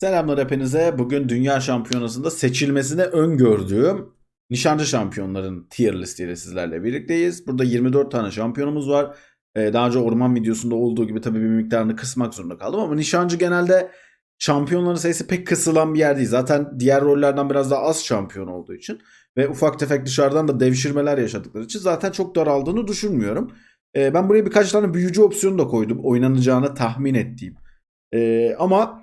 Selamlar hepinize. Bugün Dünya Şampiyonası'nda seçilmesini öngördüğüm nişancı şampiyonların tier listiyle sizlerle birlikteyiz. Burada 24 tane şampiyonumuz var. Ee, daha önce orman videosunda olduğu gibi tabii bir miktarını kısmak zorunda kaldım ama nişancı genelde şampiyonların sayısı pek kısılan bir yer değil. Zaten diğer rollerden biraz daha az şampiyon olduğu için ve ufak tefek dışarıdan da devşirmeler yaşadıkları için zaten çok daraldığını düşünmüyorum. Ee, ben buraya birkaç tane büyücü opsiyonu da koydum. Oynanacağını tahmin ettiğim. Ee, ama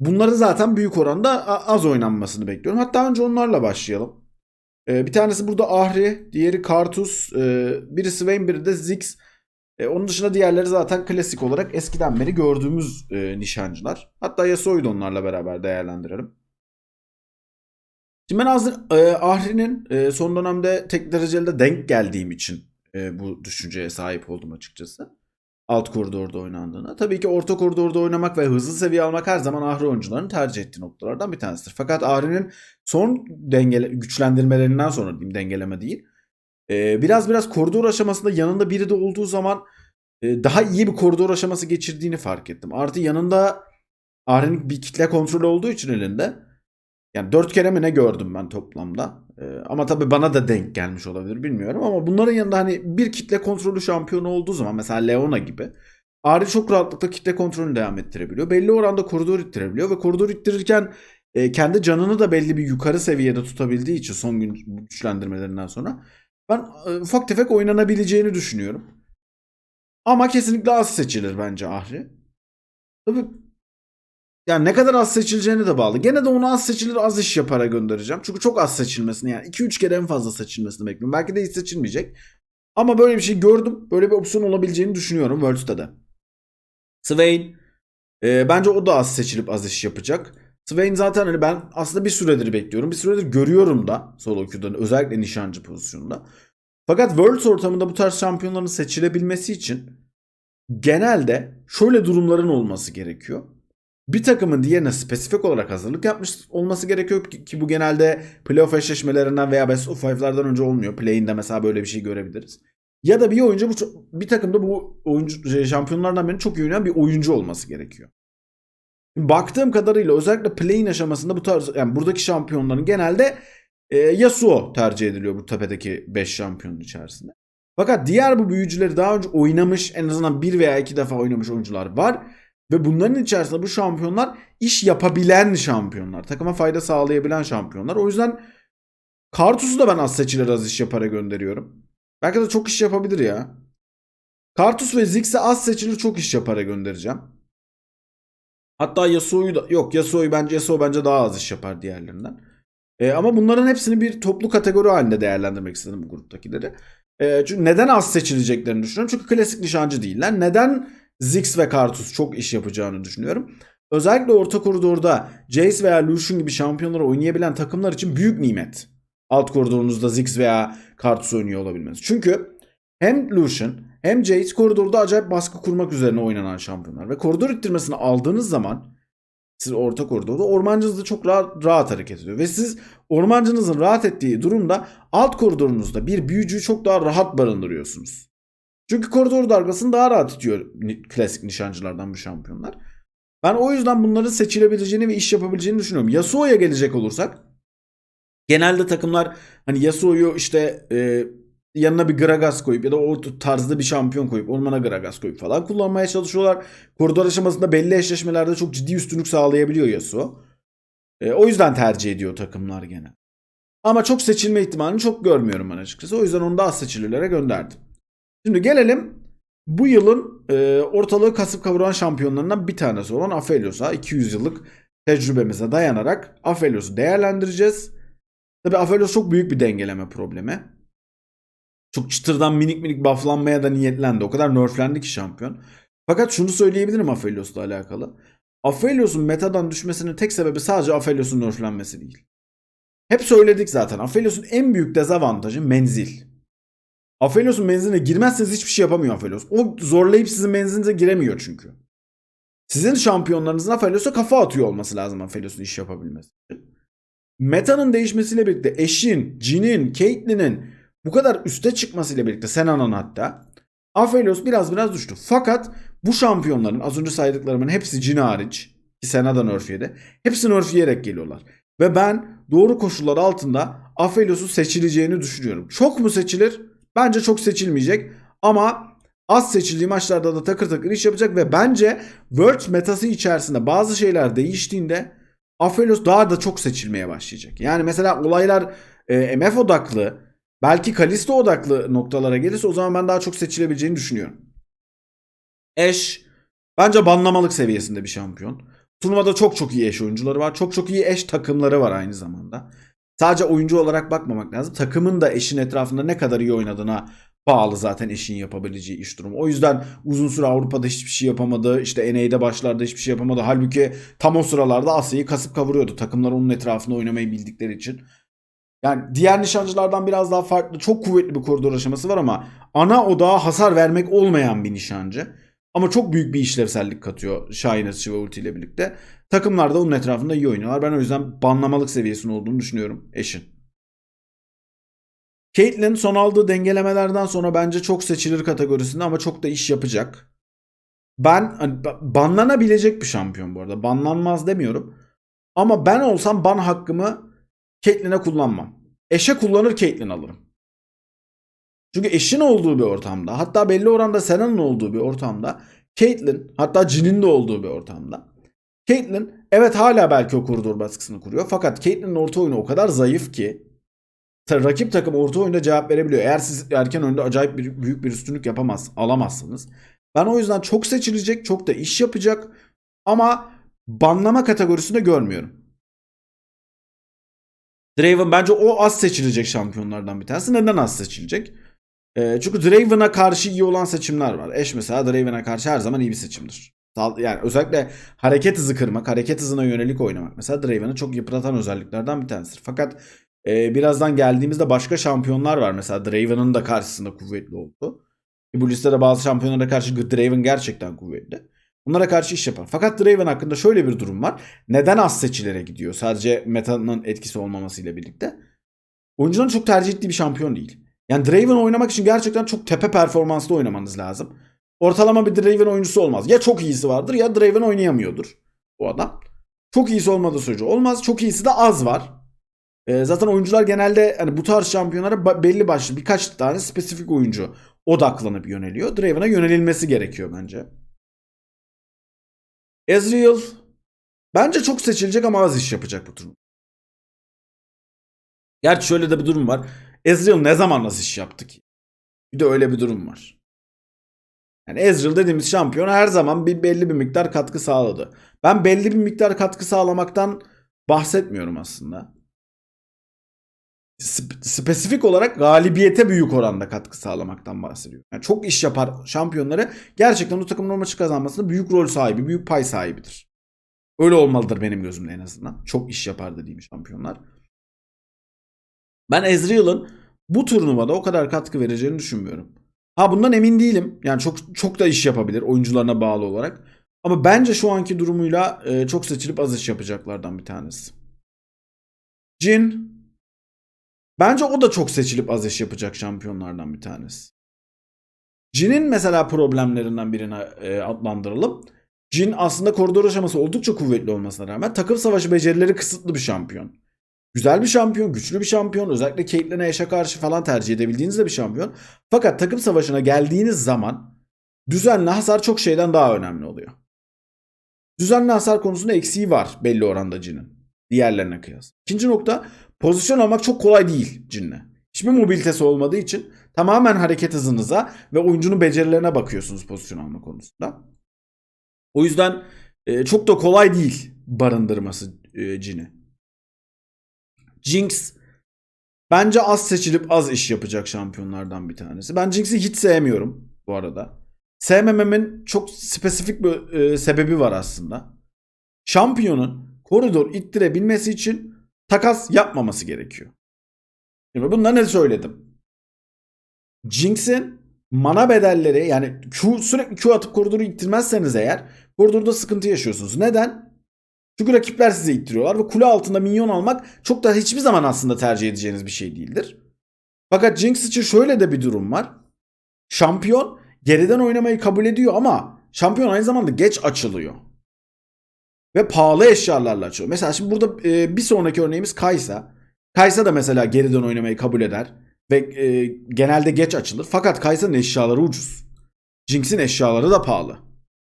bunları zaten büyük oranda az oynanmasını bekliyorum. Hatta önce onlarla başlayalım. Ee, bir tanesi burada Ahri, diğeri Kartus, e, biri Swain, biri de Ziggs. E, onun dışında diğerleri zaten klasik olarak eskiden beri gördüğümüz e, nişancılar. Hatta Yasuo'yu da onlarla beraber değerlendirelim. Şimdi ben hazır e, Ahri'nin e, son dönemde tek dereceli de denk geldiğim için e, bu düşünceye sahip oldum açıkçası. Alt koridorda oynandığına. Tabii ki orta koridorda oynamak ve hızlı seviye almak her zaman Ahri oyuncularının tercih ettiği noktalardan bir tanesidir. Fakat Ahri'nin son dengele, güçlendirmelerinden sonra diyeyim dengeleme değil. e, biraz biraz koridor aşamasında yanında biri de olduğu zaman e, daha iyi bir koridor aşaması geçirdiğini fark ettim. Artı yanında Ahri'nin bir kitle kontrolü olduğu için elinde yani dört kere mi ne gördüm ben toplamda. Ee, ama tabii bana da denk gelmiş olabilir bilmiyorum. Ama bunların yanında hani bir kitle kontrolü şampiyonu olduğu zaman mesela Leona gibi. Ahri çok rahatlıkla kitle kontrolünü devam ettirebiliyor. Belli oranda koridor ittirebiliyor ve koridor ittirirken e, kendi canını da belli bir yukarı seviyede tutabildiği için son gün güçlendirmelerinden sonra ben e, ufak tefek oynanabileceğini düşünüyorum. Ama kesinlikle az seçilir bence Ahri. Tabii yani ne kadar az seçileceğine de bağlı. Gene de onu az seçilir az iş yapara göndereceğim. Çünkü çok az seçilmesini yani 2-3 kere en fazla seçilmesini bekliyorum. Belki de hiç seçilmeyecek. Ama böyle bir şey gördüm. Böyle bir opsiyon olabileceğini düşünüyorum Worlds'ta da. Swain. e, bence o da az seçilip az iş yapacak. Swain zaten hani ben aslında bir süredir bekliyorum. Bir süredir görüyorum da solo queue'dan özellikle nişancı pozisyonunda. Fakat Worlds ortamında bu tarz şampiyonların seçilebilmesi için genelde şöyle durumların olması gerekiyor bir takımın diğerine spesifik olarak hazırlık yapmış olması gerekiyor ki, bu genelde playoff eşleşmelerinden veya best of five'lardan önce olmuyor. Play'inde mesela böyle bir şey görebiliriz. Ya da bir oyuncu bu bir takımda bu oyuncu şampiyonlardan birinin çok iyi oynayan bir oyuncu olması gerekiyor. Baktığım kadarıyla özellikle play'in aşamasında bu tarz yani buradaki şampiyonların genelde e, Yasuo tercih ediliyor bu tepedeki 5 şampiyonun içerisinde. Fakat diğer bu büyücüleri daha önce oynamış en azından bir veya iki defa oynamış oyuncular var. Ve bunların içerisinde bu şampiyonlar iş yapabilen şampiyonlar. Takıma fayda sağlayabilen şampiyonlar. O yüzden Kartus'u da ben az seçilir az iş yapara gönderiyorum. Belki de çok iş yapabilir ya. Kartus ve Ziggs'e az seçilir çok iş yapara göndereceğim. Hatta Yasuo'yu da yok Yasuo'yu bence Yasuo bence daha az iş yapar diğerlerinden. E, ama bunların hepsini bir toplu kategori halinde değerlendirmek istedim bu gruptakileri. E, çünkü neden az seçileceklerini düşünüyorum. Çünkü klasik nişancı değiller. Neden Ziggs ve Kartus çok iş yapacağını düşünüyorum. Özellikle orta koridorda Jace veya Lucian gibi şampiyonları oynayabilen takımlar için büyük nimet. Alt koridorunuzda Ziggs veya Kartus oynuyor olabilmeniz. Çünkü hem Lucian hem Jace koridorda acayip baskı kurmak üzerine oynanan şampiyonlar. Ve koridor ittirmesini aldığınız zaman siz orta koridorda ormancınız da çok rahat, rahat hareket ediyor. Ve siz ormancınızın rahat ettiği durumda alt koridorunuzda bir büyücüyü çok daha rahat barındırıyorsunuz. Çünkü koridor dalgasını daha rahat itiyor klasik nişancılardan bu şampiyonlar. Ben o yüzden bunların seçilebileceğini ve iş yapabileceğini düşünüyorum. Yasuo'ya gelecek olursak genelde takımlar hani Yasuo'yu işte e, yanına bir Gragas koyup ya da o tarzda bir şampiyon koyup ormana Gragas koyup falan kullanmaya çalışıyorlar. Koridor aşamasında belli eşleşmelerde çok ciddi üstünlük sağlayabiliyor Yasuo. E, o yüzden tercih ediyor takımlar genel. Ama çok seçilme ihtimalini çok görmüyorum ben açıkçası. O yüzden onu da az seçililere gönderdim. Şimdi gelelim bu yılın e, ortalığı kasıp kavuran şampiyonlarından bir tanesi olan Aphelios'a 200 yıllık tecrübemize dayanarak Aphelios'u değerlendireceğiz. Tabi Aphelios çok büyük bir dengeleme problemi. Çok çıtırdan minik minik bufflanmaya da niyetlendi. O kadar nerflendi ki şampiyon. Fakat şunu söyleyebilirim Aphelios'la alakalı. Aphelios'un metadan düşmesinin tek sebebi sadece Aphelios'un nerflenmesi değil. Hep söyledik zaten. Aphelios'un en büyük dezavantajı menzil. Aphelios'un menziline girmezseniz hiçbir şey yapamıyor Aphelios. O zorlayıp sizin menzilinize giremiyor çünkü. Sizin şampiyonlarınızın Aphelios'a kafa atıyor olması lazım Aphelios'un iş yapabilmesi. Meta'nın değişmesiyle birlikte Eşin, Jin'in, Caitlyn'in bu kadar üste çıkmasıyla birlikte Sena'nın hatta Aphelios biraz biraz düştü. Fakat bu şampiyonların az önce saydıklarımın hepsi Jin hariç Ki Sena da nerf yedi. Hepsi nerf yiyerek geliyorlar. Ve ben doğru koşullar altında Aphelios'u seçileceğini düşünüyorum. Çok mu seçilir? Bence çok seçilmeyecek. Ama az seçildiği maçlarda da takır takır iş yapacak ve bence World metası içerisinde bazı şeyler değiştiğinde Aphelios daha da çok seçilmeye başlayacak. Yani mesela olaylar e, MF odaklı, belki Kalisto odaklı noktalara gelirse o zaman ben daha çok seçilebileceğini düşünüyorum. Eş bence banlamalık seviyesinde bir şampiyon. Turnuvada çok çok iyi eş oyuncuları var. Çok çok iyi eş takımları var aynı zamanda. Sadece oyuncu olarak bakmamak lazım. Takımın da eşin etrafında ne kadar iyi oynadığına bağlı zaten eşin yapabileceği iş durumu. O yüzden uzun süre Avrupa'da hiçbir şey yapamadı. İşte NA'de başlarda hiçbir şey yapamadı. Halbuki tam o sıralarda Asya'yı kasıp kavuruyordu. Takımlar onun etrafında oynamayı bildikleri için. Yani diğer nişancılardan biraz daha farklı. Çok kuvvetli bir koridor aşaması var ama ana odağa hasar vermek olmayan bir nişancı. Ama çok büyük bir işlevsellik katıyor Şahin Atışı ve Ulti ile birlikte. Takımlar da onun etrafında iyi oynuyorlar. Ben o yüzden banlamalık seviyesinde olduğunu düşünüyorum eşin. Caitlyn son aldığı dengelemelerden sonra bence çok seçilir kategorisinde ama çok da iş yapacak. Ben hani, ba- banlanabilecek bir şampiyon bu arada. Banlanmaz demiyorum. Ama ben olsam ban hakkımı Caitlyn'e kullanmam. Eşe kullanır Caitlyn alırım. Çünkü eşin olduğu bir ortamda hatta belli oranda Sena'nın olduğu bir ortamda Caitlyn hatta Jin'in de olduğu bir ortamda Caitlyn evet hala belki o koridor baskısını kuruyor fakat Caitlyn'in orta oyunu o kadar zayıf ki rakip takım orta oyunda cevap verebiliyor. Eğer siz erken oyunda acayip bir, büyük bir üstünlük yapamaz, alamazsınız. Ben o yüzden çok seçilecek, çok da iş yapacak ama banlama kategorisinde görmüyorum. Draven bence o az seçilecek şampiyonlardan bir tanesi. Neden az seçilecek? Ee, çünkü Draven'a karşı iyi olan seçimler var. Eş mesela Draven'a karşı her zaman iyi bir seçimdir. Yani özellikle hareket hızı kırmak, hareket hızına yönelik oynamak. Mesela Draven'ı çok yıpratan özelliklerden bir tanesidir. Fakat e, birazdan geldiğimizde başka şampiyonlar var. Mesela Draven'ın da karşısında kuvvetli oldu. Bu listede bazı şampiyonlara karşı Draven gerçekten kuvvetli. Bunlara karşı iş yapar. Fakat Draven hakkında şöyle bir durum var. Neden az seçilere gidiyor? Sadece metanın etkisi olmamasıyla birlikte. Oyuncuların çok tercih ettiği bir şampiyon değil. Yani Draven oynamak için gerçekten çok tepe performanslı oynamanız lazım. Ortalama bir Draven oyuncusu olmaz. Ya çok iyisi vardır ya Draven oynayamıyordur o adam. Çok iyisi olmadığı sürece olmaz. Çok iyisi de az var. Ee, zaten oyuncular genelde hani bu tarz şampiyonlara belli başlı birkaç tane spesifik oyuncu odaklanıp yöneliyor. Draven'a yönelilmesi gerekiyor bence. Ezreal bence çok seçilecek ama az iş yapacak bu turnuva. Gerçi şöyle de bir durum var. Ezreal ne zaman az iş yaptı ki? Bir de öyle bir durum var. Yani Ezreal dediğimiz şampiyon her zaman bir belli bir miktar katkı sağladı. Ben belli bir miktar katkı sağlamaktan bahsetmiyorum aslında. Sp- spesifik olarak galibiyete büyük oranda katkı sağlamaktan bahsediyorum. Yani çok iş yapar şampiyonları gerçekten o takımın maçı kazanmasında büyük rol sahibi, büyük pay sahibidir. Öyle olmalıdır benim gözümde en azından. Çok iş yapar dediğim şampiyonlar. Ben Ezreal'ın bu turnuvada o kadar katkı vereceğini düşünmüyorum. Ha bundan emin değilim. Yani çok çok da iş yapabilir oyuncularına bağlı olarak. Ama bence şu anki durumuyla e, çok seçilip az iş yapacaklardan bir tanesi. Jin bence o da çok seçilip az iş yapacak şampiyonlardan bir tanesi. Jin'in mesela problemlerinden birine e, adlandıralım. Jin aslında koridor aşaması oldukça kuvvetli olmasına rağmen takım savaşı becerileri kısıtlı bir şampiyon. Güzel bir şampiyon, güçlü bir şampiyon. Özellikle Caitlyn'e eşe karşı falan tercih edebildiğiniz de bir şampiyon. Fakat takım savaşına geldiğiniz zaman düzenli hasar çok şeyden daha önemli oluyor. Düzenli hasar konusunda eksiği var belli oranda Jin'in. Diğerlerine kıyas. İkinci nokta pozisyon almak çok kolay değil Jin'le. Hiçbir mobilitesi olmadığı için tamamen hareket hızınıza ve oyuncunun becerilerine bakıyorsunuz pozisyon alma konusunda. O yüzden e, çok da kolay değil barındırması e, Jin'i. Jinx bence az seçilip az iş yapacak şampiyonlardan bir tanesi. Ben Jinx'i hiç sevmiyorum bu arada. Sevmememin çok spesifik bir e, sebebi var aslında. Şampiyonun koridor ittirebilmesi için takas yapmaması gerekiyor. Şimdi bunları ne söyledim? Jinx'in mana bedelleri yani Q, sürekli Q atıp koridoru ittirmezseniz eğer koridorda sıkıntı yaşıyorsunuz. Neden? Çünkü rakipler size ittiriyorlar ve kule altında minyon almak çok da hiçbir zaman aslında tercih edeceğiniz bir şey değildir. Fakat Jinx için şöyle de bir durum var. Şampiyon geriden oynamayı kabul ediyor ama şampiyon aynı zamanda geç açılıyor. ve pahalı eşyalarla açıyor. Mesela şimdi burada e, bir sonraki örneğimiz Kaysa. Kaysa da mesela geriden oynamayı kabul eder ve e, genelde geç açılır. Fakat Kaysa'nın eşyaları ucuz. Jinx'in eşyaları da pahalı.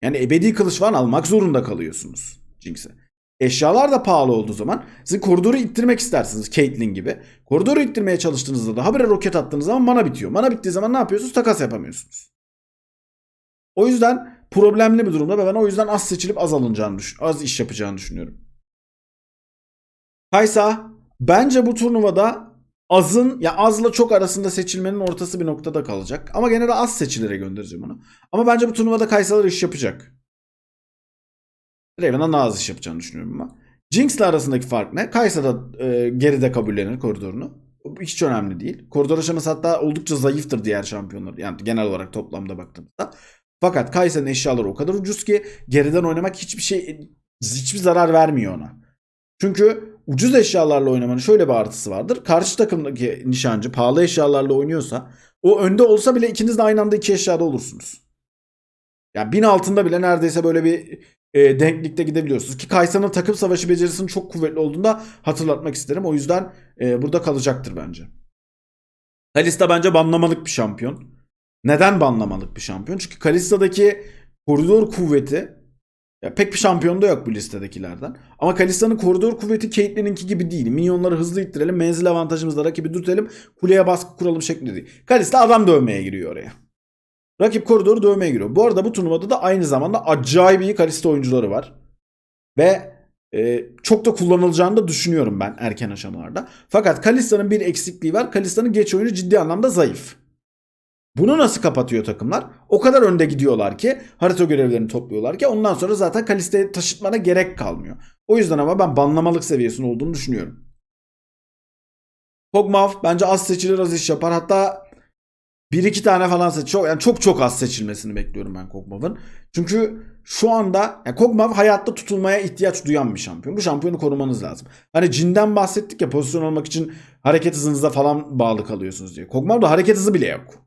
Yani ebedi kılıç falan almak zorunda kalıyorsunuz Jinx'e. Eşyalar da pahalı olduğu zaman sizin koridoru ittirmek istersiniz Caitlyn gibi. Koridoru ittirmeye çalıştığınızda da habire roket attığınız zaman mana bitiyor. Mana bittiği zaman ne yapıyorsunuz? Takas yapamıyorsunuz. O yüzden problemli bir durumda ve ben o yüzden az seçilip az alınacağını düşün, az iş yapacağını düşünüyorum. Kaysa bence bu turnuvada azın ya azla çok arasında seçilmenin ortası bir noktada kalacak. Ama gene de az seçilere göndereceğim onu. Ama bence bu turnuvada Kaysalar iş yapacak. Raven'dan daha az iş yapacağını düşünüyorum ama. Jinx'le arasındaki fark ne? Kaysa da e, geride kabullenir koridorunu. Hiç önemli değil. Koridor aşaması hatta oldukça zayıftır diğer şampiyonlar. Yani genel olarak toplamda baktığımızda. Fakat Kaysa'nın eşyaları o kadar ucuz ki geriden oynamak hiçbir şey hiçbir zarar vermiyor ona. Çünkü ucuz eşyalarla oynamanın şöyle bir artısı vardır. Karşı takımdaki nişancı pahalı eşyalarla oynuyorsa o önde olsa bile ikiniz de aynı anda iki eşyada olursunuz. Yani bin altında bile neredeyse böyle bir e, denklikte gidebiliyorsunuz. Ki Kaysa'nın takım savaşı becerisinin çok kuvvetli olduğunda hatırlatmak isterim. O yüzden e, burada kalacaktır bence. Kalista bence banlamalık bir şampiyon. Neden banlamalık bir şampiyon? Çünkü Kalista'daki koridor kuvveti ya pek bir şampiyon da yok bu listedekilerden. Ama Kalista'nın koridor kuvveti Caitlyn'inki gibi değil. Minyonları hızlı ittirelim, menzil avantajımızla rakibi dürtelim, kuleye baskı kuralım şeklinde değil. Kalista adam dövmeye giriyor oraya. Rakip koridoru dövmeye giriyor. Bu arada bu turnuvada da aynı zamanda acayip iyi Kalista oyuncuları var. Ve e, çok da kullanılacağını da düşünüyorum ben erken aşamalarda. Fakat Kalista'nın bir eksikliği var. Kalista'nın geç oyunu ciddi anlamda zayıf. Bunu nasıl kapatıyor takımlar? O kadar önde gidiyorlar ki harita görevlerini topluyorlar ki ondan sonra zaten Kalista'yı taşıtmana gerek kalmıyor. O yüzden ama ben banlamalık seviyesinde olduğunu düşünüyorum. Kog'Maw bence az seçilir az iş yapar. Hatta bir iki tane falan seç. Çok, yani çok çok az seçilmesini bekliyorum ben Kog'Maw'ın. Çünkü şu anda yani Kog'Maw hayatta tutulmaya ihtiyaç duyan bir şampiyon. Bu şampiyonu korumanız lazım. Hani cinden bahsettik ya pozisyon olmak için hareket hızınıza falan bağlı kalıyorsunuz diye. Kog'Maw'da hareket hızı bile yok.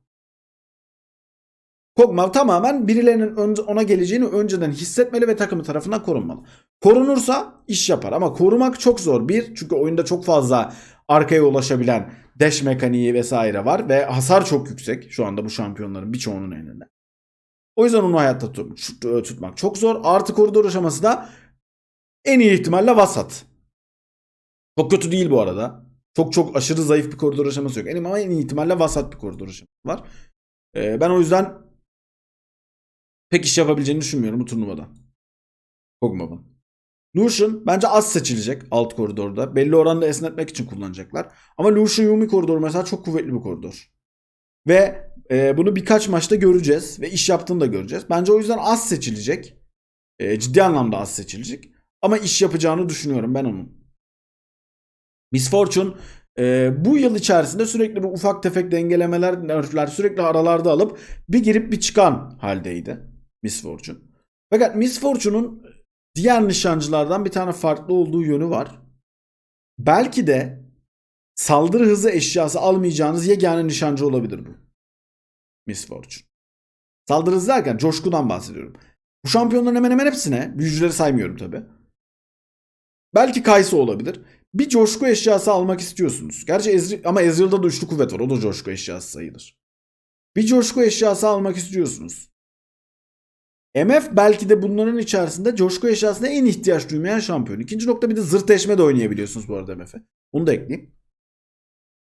Kog'Maw tamamen birilerinin ona geleceğini önceden hissetmeli ve takımı tarafından korunmalı. Korunursa iş yapar ama korumak çok zor. Bir çünkü oyunda çok fazla arkaya ulaşabilen dash mekaniği vesaire var ve hasar çok yüksek şu anda bu şampiyonların birçoğunun elinde. O yüzden onu hayatta tut- tutmak çok zor. Artı koridor aşaması da en iyi ihtimalle vasat. Çok kötü değil bu arada. Çok çok aşırı zayıf bir koridor aşaması yok. En ama en iyi ihtimalle vasat bir koridor aşaması var. Ee, ben o yüzden pek iş yapabileceğini düşünmüyorum bu turnuvada. Kog'Maw'ın. Lucian bence az seçilecek alt koridorda. Belli oranda esnetmek için kullanacaklar. Ama Lucian Yumi koridoru mesela çok kuvvetli bir koridor. Ve e, bunu birkaç maçta göreceğiz. Ve iş yaptığını da göreceğiz. Bence o yüzden az seçilecek. E, ciddi anlamda az seçilecek. Ama iş yapacağını düşünüyorum ben onun. Miss Fortune e, bu yıl içerisinde sürekli bir ufak tefek dengelemeler, nerfler sürekli aralarda alıp bir girip bir çıkan haldeydi. Miss Fortune. Fakat Miss Fortune'un diğer nişancılardan bir tane farklı olduğu yönü var. Belki de saldırı hızı eşyası almayacağınız yegane nişancı olabilir bu. Miss Fortune. Saldırı hızı derken coşkudan bahsediyorum. Bu şampiyonların hemen hemen hepsine, büyücüleri saymıyorum tabi. Belki Kaysa olabilir. Bir coşku eşyası almak istiyorsunuz. Gerçi Ezreal, ama Ezreal'da da üçlü kuvvet var. O da coşku eşyası sayılır. Bir coşku eşyası almak istiyorsunuz. MF belki de bunların içerisinde coşku eşyasına en ihtiyaç duymayan şampiyon. İkinci nokta bir de zırt eşme de oynayabiliyorsunuz bu arada MF'e. Onu da ekleyeyim.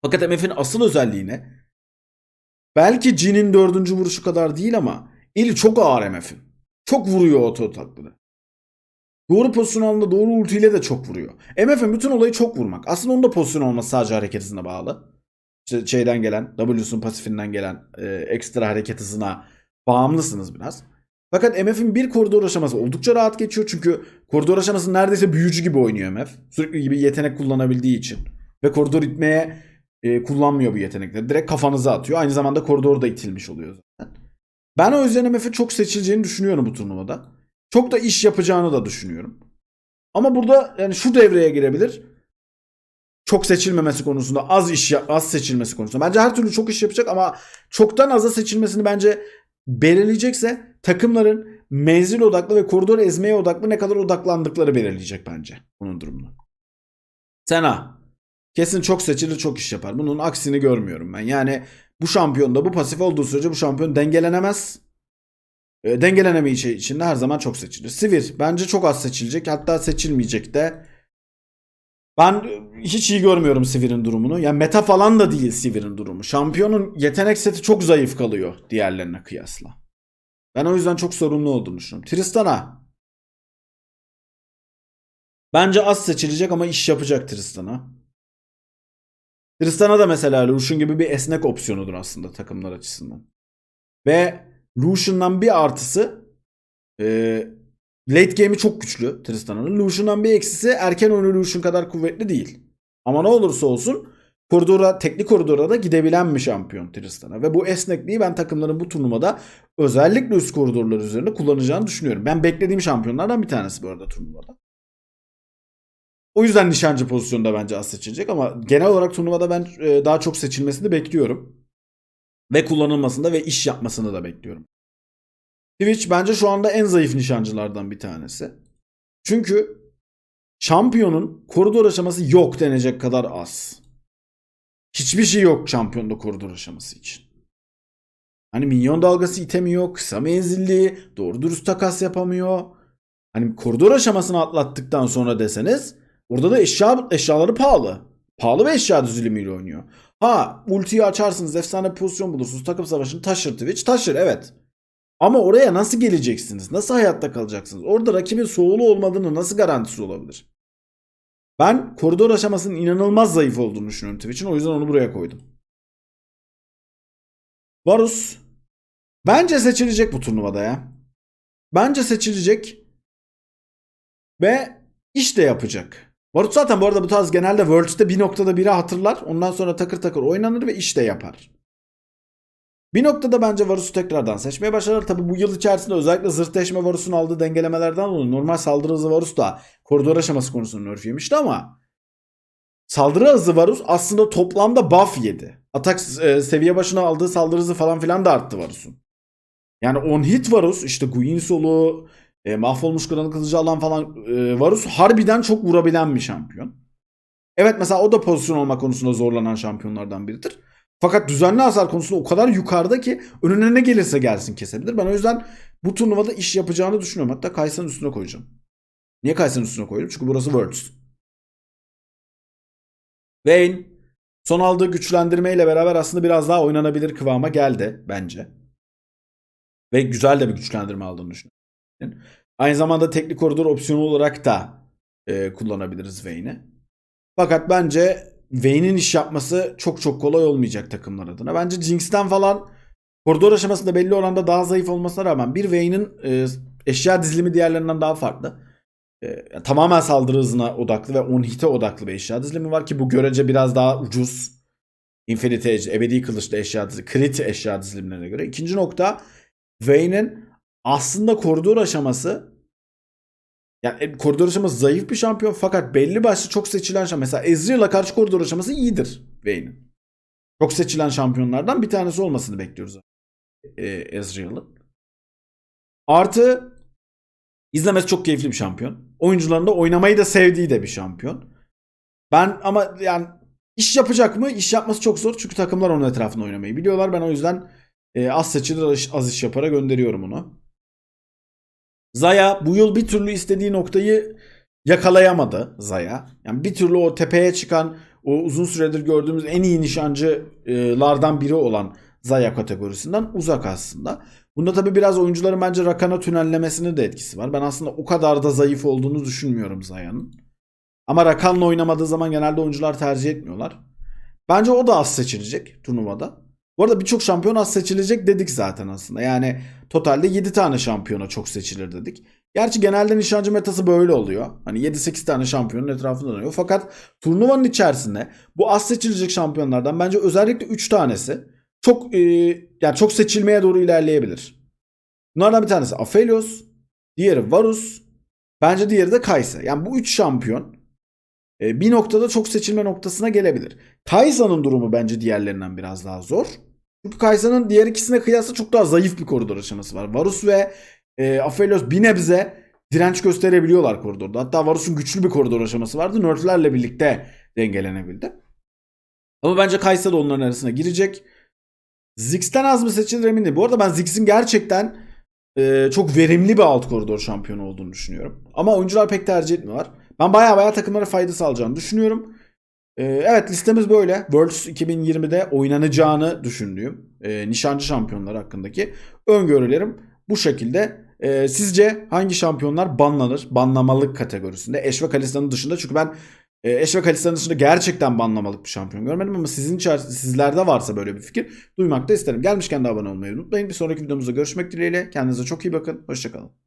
Fakat MF'in asıl özelliği ne? Belki Jin'in dördüncü vuruşu kadar değil ama eli çok ağır MF'in. Çok vuruyor oto taklını. Doğru pozisyon alında doğru ultiyle de çok vuruyor. MF'in bütün olayı çok vurmak. Aslında onun da pozisyon olması sadece hareket hızına bağlı. İşte şeyden gelen, W'sun pasifinden gelen e, ekstra hareket hızına bağımlısınız biraz. Fakat MF'in bir koridor aşaması oldukça rahat geçiyor. Çünkü koridor aşaması neredeyse büyücü gibi oynuyor MF. Sürekli gibi yetenek kullanabildiği için. Ve koridor itmeye e, kullanmıyor bu yetenekleri. Direkt kafanıza atıyor. Aynı zamanda koridor da itilmiş oluyor zaten. Ben o yüzden MF'e çok seçileceğini düşünüyorum bu turnuvada. Çok da iş yapacağını da düşünüyorum. Ama burada yani şu devreye girebilir. Çok seçilmemesi konusunda, az iş az seçilmesi konusunda. Bence her türlü çok iş yapacak ama çoktan aza seçilmesini bence belirleyecekse takımların menzil odaklı ve koridor ezmeye odaklı ne kadar odaklandıkları belirleyecek bence bunun durumunu. Sena. Kesin çok seçilir çok iş yapar. Bunun aksini görmüyorum ben. Yani bu şampiyonda bu pasif olduğu sürece bu şampiyon dengelenemez. E, dengelenemeyeceği için de her zaman çok seçilir. Sivir bence çok az seçilecek. Hatta seçilmeyecek de. Ben hiç iyi görmüyorum Sivir'in durumunu. Yani meta falan da değil Sivir'in durumu. Şampiyonun yetenek seti çok zayıf kalıyor diğerlerine kıyasla. Ben o yüzden çok sorunlu olduğunu düşünüyorum. Tristana. Bence az seçilecek ama iş yapacak Tristana. Tristana da mesela Lucian gibi bir esnek opsiyonudur aslında takımlar açısından. Ve Lucian'dan bir artısı e, late game'i çok güçlü Tristana'nın. Lucian'dan bir eksisi erken oyunu Lucian kadar kuvvetli değil. Ama ne olursa olsun koridora, teknik koridora da gidebilen bir şampiyon Tristana. Ve bu esnekliği ben takımların bu turnuvada özellikle üst koridorlar üzerinde kullanacağını düşünüyorum. Ben beklediğim şampiyonlardan bir tanesi bu arada turnuvada. O yüzden nişancı pozisyonda bence az seçilecek ama genel olarak turnuvada ben e, daha çok seçilmesini bekliyorum. Ve kullanılmasını da ve iş yapmasını da bekliyorum. Twitch bence şu anda en zayıf nişancılardan bir tanesi. Çünkü şampiyonun koridor aşaması yok denecek kadar az. Hiçbir şey yok şampiyonda koridor aşaması için. Hani minyon dalgası itemiyor, kısa menzilli, doğru dürüst takas yapamıyor. Hani koridor aşamasını atlattıktan sonra deseniz orada da eşya eşyaları pahalı. Pahalı bir eşya düzülümüyle oynuyor. Ha ultiyi açarsınız efsane pozisyon bulursunuz takım savaşını taşır Twitch taşır evet. Ama oraya nasıl geleceksiniz? Nasıl hayatta kalacaksınız? Orada rakibin soğulu olmadığını nasıl garantisi olabilir? Ben koridor aşamasının inanılmaz zayıf olduğunu düşünüyorum Twitch'in. O yüzden onu buraya koydum. Varus bence seçilecek bu turnuvada ya. Bence seçilecek ve iş de yapacak. Varus zaten bu arada bu tarz genelde Worlds'te bir noktada biri hatırlar. Ondan sonra takır takır oynanır ve iş de yapar. Bir noktada bence Varus'u tekrardan seçmeye başlarlar. Tabi bu yıl içerisinde özellikle zırhleşme Varus'un aldığı dengelemelerden dolayı normal saldırı hızı Varus da koridor aşaması konusunda nerf yemişti ama saldırı hızı Varus aslında toplamda buff yedi. Atak e, seviye başına aldığı saldırı hızı falan filan da arttı Varus'un. Yani on hit Varus işte Guin solu e, mahvolmuş kranı kılıcı alan falan e, Varus harbiden çok vurabilen bir şampiyon. Evet mesela o da pozisyon olma konusunda zorlanan şampiyonlardan biridir. Fakat düzenli hasar konusunda o kadar yukarıda ki önüne ne gelirse gelsin kesebilir. Ben o yüzden bu turnuvada iş yapacağını düşünüyorum. Hatta Kaysa'nın üstüne koyacağım. Niye Kaysa'nın üstüne koydum? Çünkü burası Worlds. Vayne son aldığı güçlendirmeyle beraber aslında biraz daha oynanabilir kıvama geldi bence. Ve güzel de bir güçlendirme aldığını düşünüyorum. Aynı zamanda teknik koridor opsiyonu olarak da e, kullanabiliriz Vayne'i. Fakat bence Vayne'in iş yapması çok çok kolay olmayacak takımlar adına. Bence Jinx'ten falan koridor aşamasında belli oranda daha zayıf olmasına rağmen bir Vayne'in e, eşya dizilimi diğerlerinden daha farklı. E, tamamen saldırı hızına odaklı ve on hit'e odaklı bir eşya dizilimi var ki bu görece biraz daha ucuz. Infinity Edge, ebedi kılıçlı eşya dizilimi, crit eşya dizilimlerine göre. İkinci nokta Vayne'in aslında koridor aşaması yani e, koridor aşaması zayıf bir şampiyon fakat belli başlı çok seçilen şampiyon. Mesela Ezreal'a karşı koridor aşaması iyidir Vayne'in. Çok seçilen şampiyonlardan bir tanesi olmasını bekliyoruz. Ee, Ezreal'ın. Artı izlemesi çok keyifli bir şampiyon. Oyuncuların da oynamayı da sevdiği de bir şampiyon. Ben ama yani iş yapacak mı? İş yapması çok zor. Çünkü takımlar onun etrafında oynamayı biliyorlar. Ben o yüzden e, az seçilir az iş yapara gönderiyorum onu. Zaya bu yıl bir türlü istediği noktayı yakalayamadı Zaya. Yani bir türlü o tepeye çıkan o uzun süredir gördüğümüz en iyi nişancılardan biri olan Zaya kategorisinden uzak aslında. Bunda tabi biraz oyuncuların bence Rakan'a tünellemesinin de etkisi var. Ben aslında o kadar da zayıf olduğunu düşünmüyorum Zaya'nın. Ama Rakan'la oynamadığı zaman genelde oyuncular tercih etmiyorlar. Bence o da az seçilecek turnuvada. Bu arada birçok şampiyon az seçilecek dedik zaten aslında. Yani totalde 7 tane şampiyona çok seçilir dedik. Gerçi genelde nişancı metası böyle oluyor. Hani 7-8 tane şampiyonun etrafında dönüyor. Fakat turnuvanın içerisinde bu az seçilecek şampiyonlardan bence özellikle 3 tanesi çok e, yani çok seçilmeye doğru ilerleyebilir. Bunlardan bir tanesi Aphelios, diğeri Varus, bence diğeri de Kaysa. Yani bu 3 şampiyon e, bir noktada çok seçilme noktasına gelebilir. Kaysa'nın durumu bence diğerlerinden biraz daha zor. Çünkü Kaysa'nın diğer ikisine kıyasla çok daha zayıf bir koridor aşaması var. Varus ve e, Aphelios bir nebze direnç gösterebiliyorlar koridorda. Hatta Varus'un güçlü bir koridor aşaması vardı. Nerf'lerle birlikte dengelenebildi. Ama bence Kaysa da onların arasına girecek. Ziggs'ten az mı seçilir emin değilim. Bu arada ben Ziggs'in gerçekten e, çok verimli bir alt koridor şampiyonu olduğunu düşünüyorum. Ama oyuncular pek tercih etmiyorlar. Ben baya baya takımlara fayda sağlayacağını düşünüyorum. E, evet listemiz böyle. Worlds 2020'de oynanacağını düşündüğüm e, nişancı şampiyonlar hakkındaki öngörülerim bu şekilde. E, sizce hangi şampiyonlar banlanır? Banlamalık kategorisinde. Eş ve Kalista'nın dışında. Çünkü ben e, Eş ve Kalista'nın dışında gerçekten banlamalık bir şampiyon görmedim ama sizin sizlerde varsa böyle bir fikir duymak da isterim. Gelmişken de abone olmayı unutmayın. Bir sonraki videomuzda görüşmek dileğiyle. Kendinize çok iyi bakın. Hoşçakalın.